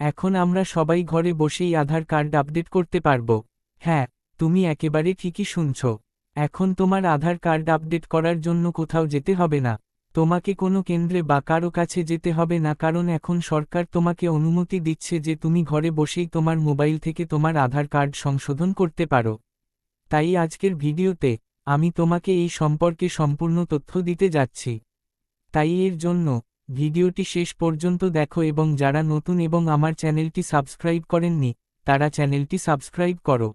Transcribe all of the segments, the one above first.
এখন আমরা সবাই ঘরে বসেই আধার কার্ড আপডেট করতে পারব। হ্যাঁ তুমি একেবারে ঠিকই শুনছ। এখন তোমার আধার কার্ড আপডেট করার জন্য কোথাও যেতে হবে না। তোমাকে কোনো কেন্দ্রে বা কারও কাছে যেতে হবে না, কারণ এখন সরকার তোমাকে অনুমতি দিচ্ছে যে তুমি ঘরে বসেই তোমার মোবাইল থেকে তোমার আধার কার্ড সংশোধন করতে পারো। তাই আজকের ভিডিওতে আমি তোমাকে এই সম্পর্কে সম্পূর্ণ তথ্য দিতে যাচ্ছি। তাই এর জন্য ভিডিওটি শেষ পর্যন্ত দেখো এবং যারা নতুন এবং আমার চ্যানেলটি সাবস্ক্রাইব করেননি, তারা চ্যানেলটি সাবস্ক্রাইব করো।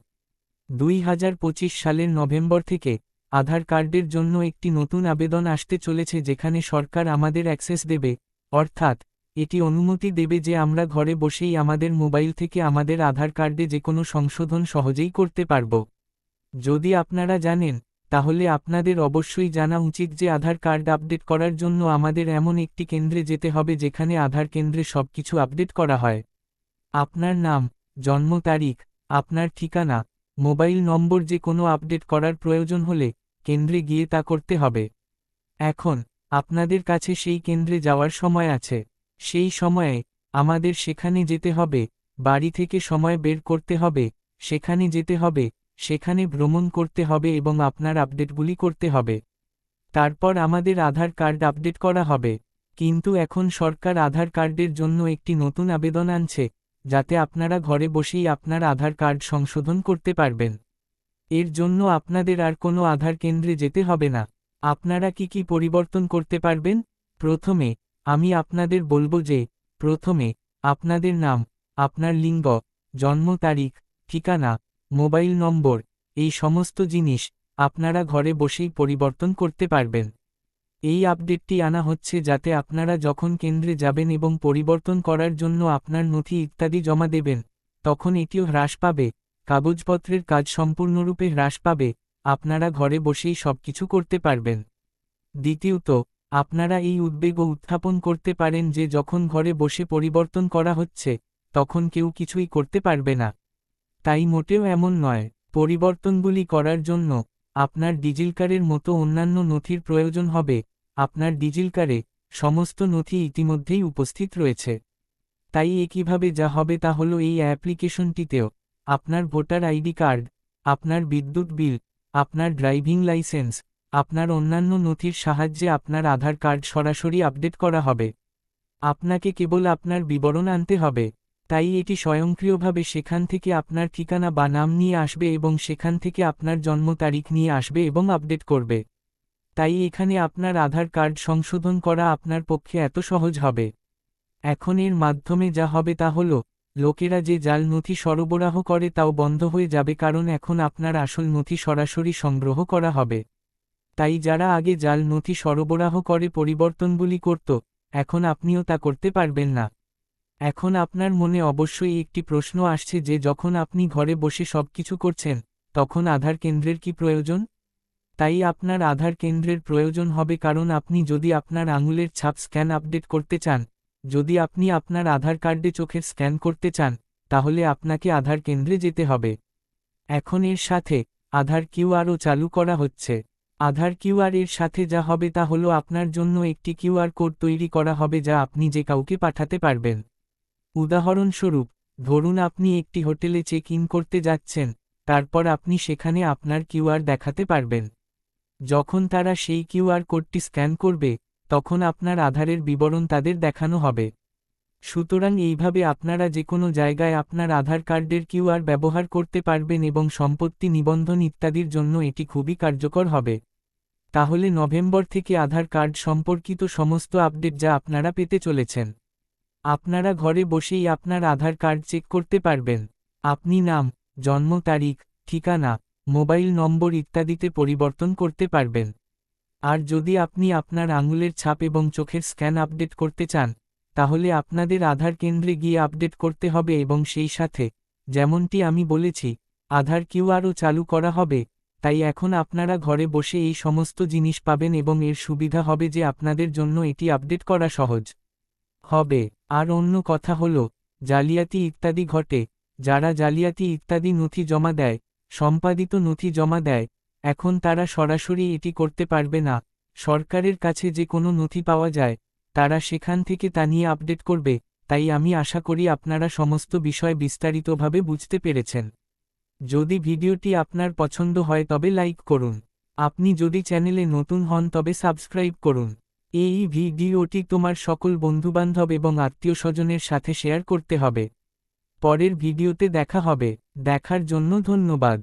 দুই হাজার পঁচিশ সালের নভেম্বর থেকে আধার কার্ডের জন্য একটি নতুন আবেদন আসতে চলেছে যেখানে সরকার আমাদের অ্যাক্সেস দেবে, অর্থাৎ এটি অনুমতি দেবে যে আমরা ঘরে বসেই আমাদের মোবাইল থেকে আমাদের আধার কার্ডে যে কোনো সংশোধন সহজেই করতে পারব। যদি আপনারা জানেন তাহলে আপনাদের অবশ্যই জানা উচিত যে আধার কার্ড আপডেট করার জন্য আমাদের এমন একটি কেন্দ্রে যেতে হবে যেখানে আধার কেন্দ্রে সবকিছু আপডেট করা হয়। আপনার নাম, জন্ম তারিখ, আপনার ঠিকানা, মোবাইল নম্বর যে কোনো আপডেট করার প্রয়োজন হলে কেন্দ্রে গিয়ে তা করতে হবে। এখন, আপনাদের কাছে সেই কেন্দ্রে যাওয়ার সময় আছে। সেই সময়ে আমাদের সেখানে যেতে হবে, বাড়ি থেকে সময় বের করতে হবে, সেখানে যেতে হবে সেখানে ভ্রমণ করতে হবে এবং আপনার আপডেটগুলি করতে হবে। তারপর আমাদের আধার কার্ড আপডেট করা হবে। কিন্তু এখন সরকার আধার কার্ডের জন্য একটি নতুন আবেদন আনছে, যাতে আপনারা ঘরে বসেই আপনার আধার কার্ড সংশোধন করতে পারবেন। এর জন্য আপনাদের আর কোনো আধার কেন্দ্রে যেতে হবে না। আপনারা কি কি পরিবর্তন করতে পারবেন? প্রথমে, আমি আপনাদের বলব যে, প্রথমে, আপনাদের নাম, আপনার লিঙ্গ, জন্ম তারিখ, ঠিকানা মোবাইল নম্বর, এই সমস্ত জিনিস আপনারা ঘরে বসেই পরিবর্তন করতে পারবেন। এই আপডেটটি আনা হচ্ছে যাতে আপনারা যখন কেন্দ্রে যাবেন এবং পরিবর্তন করার জন্য আপনার নথি ইত্যাদি জমা দেবেন, তখন এটিও হ্রাস পাবে, কাগজপত্রের কাজ সম্পূর্ণরূপে হ্রাস পাবে, আপনারা ঘরে বসেই সবকিছু করতে পারবেন। দ্বিতীয়ত, আপনারা এই উদ্বেগও উত্থাপন করতে পারেন যে যখন ঘরে বসে পরিবর্তন করা হচ্ছে, তখন কেউ কিছুই করতে পারবে না। তাই মোটেও এমন নয়। পরিবর্তনগুলি করার জন্য আপনার ডিজিলকারের মতো অন্যান্য নথির প্রয়োজন হবে। আপনার ডিজিলকারে সমস্ত নথি ইতিমধ্যেই উপস্থিত রয়েছে। তাই একইভাবে যা হবে তা হলো এই অ্যাপ্লিকেশনটিতেও আপনার ভোটার আইডি কার্ড, আপনার বিদ্যুৎ বিল, আপনার ড্রাইভিং লাইসেন্স, আপনার অন্যান্য নথির সাহায্যে আপনার আধার কার্ড সরাসরি আপডেট করা হবে। আপনাকে কেবল আপনার বিবরণ আনতে হবে। তাই এটি স্বয়ংক্রিয়ভাবে সেখান থেকে আপনার ঠিকানা বা নাম নিয়ে আসবে এবং সেখান থেকে আপনার জন্ম তারিখ নিয়ে আসবে এবং আপডেট করবে। তাই এখানে আপনার আধার কার্ড সংশোধন করা আপনার পক্ষে এত সহজ হবে। এখন এর মাধ্যমে যা হবে তা হল, লোকেরা যে জাল নথি সরবরাহ করে তাও বন্ধ হয়ে যাবে কারণ এখন আপনার আসল নথি সরাসরি সংগ্রহ করা হবে। তাই যারা আগে জাল নথি সরবরাহ করে পরিবর্তনগুলি করত, এখন আপনিও তা করতে পারবেন না। এখন আপনার মনে অবশ্যই একটি প্রশ্ন আসছে যে যখন আপনি ঘরে বসে সবকিছু করছেন, তখন আধার কেন্দ্রের কি প্রয়োজন? তাই আপনার আধার কেন্দ্রের প্রয়োজন হবে কারণ আপনি যদি আপনার আঙুলের ছাপ স্ক্যান আপডেট করতে চান, যদি আপনি আপনার আধার কার্ডে চোখের স্ক্যান করতে চান, তাহলে আপনাকে আধার কেন্দ্রে যেতে হবে। এখন এর সাথে আধার কিউআরও চালু করা হচ্ছে। আধার কিউআর এর সাথে যা হবে তা হলো আপনার জন্য একটি কিউআর কোড তৈরি করা হবে যা আপনি যে কাউকে পাঠাতে পারবেন। উদাহরণস্বরূপ, ধরুন আপনি একটি হোটেলে চেক ইন করতে যাচ্ছেন, তারপর আপনি সেখানে আপনার কিউআর দেখাতে পারবেন। যখন তারা সেই কিউআর কোডটি স্ক্যান করবে, তখন আপনার আধারের বিবরণ তাদের দেখানো হবে। সুতরাং এইভাবে আপনারা যে কোনো জায়গায় আপনার আধার কার্ডের কিউআর ব্যবহার করতে পারবেন এবং সম্পত্তি নিবন্ধন ইত্যাদির জন্য এটি খুবই কার্যকর হবে। তাহলে নভেম্বর থেকে আধার কার্ড সম্পর্কিত সমস্ত আপডেট যা আপনারা পেতে চলেছেন। আপনারা ঘরে বসেই আপনার আধার কার্ড চেক করতে পারবেন। আপনি নাম, জন্ম তারিখ, ঠিকানা, মোবাইল নম্বর ইত্যাদিতে পরিবর্তন করতে পারবেন। আর যদি আপনি আপনার আঙুলের ছাপ এবং চোখের স্ক্যান আপডেট করতে চান, তাহলে আপনাদের আধার কেন্দ্রে গিয়ে আপডেট করতে হবে এবং সেই সাথে, যেমনটি আমি বলেছি, আধার কিউআরও চালু করা হবে। তাই এখন আপনারা ঘরে বসে এই সমস্ত জিনিস পাবেন এবং এর সুবিধা হবে যে আপনাদের জন্য এটি আপডেট করা সহজ। হবে। আর অন্য কথা হল, জালিয়াতি ইত্যাদি ঘটে, যারা জালিয়াতি ইত্যাদি নথি জমা দেয়, সম্পাদিত নথি জমা দেয়, এখন তারা সরাসরি এটি করতে পারবে না। সরকারের কাছে যে কোনো নথি পাওয়া যায়, তারা সেখান থেকে তা নিয়ে আপডেট করবে, তাই আমি আশা করি আপনারা সমস্ত বিষয় বিস্তারিতভাবে বুঝতে পেরেছেন। যদি ভিডিওটি আপনার পছন্দ হয় তবে লাইক করুন। আপনি যদি চ্যানেলে নতুন হন তবে সাবস্ক্রাইব করুন। এই ভিডিওটি তোমার সকল বন্ধুবান্ধব এবং আত্মীয় স্বজনের সাথে শেয়ার করতে হবে। পরের ভিডিওতে দেখা হবে। দেখার জন্য ধন্যবাদ।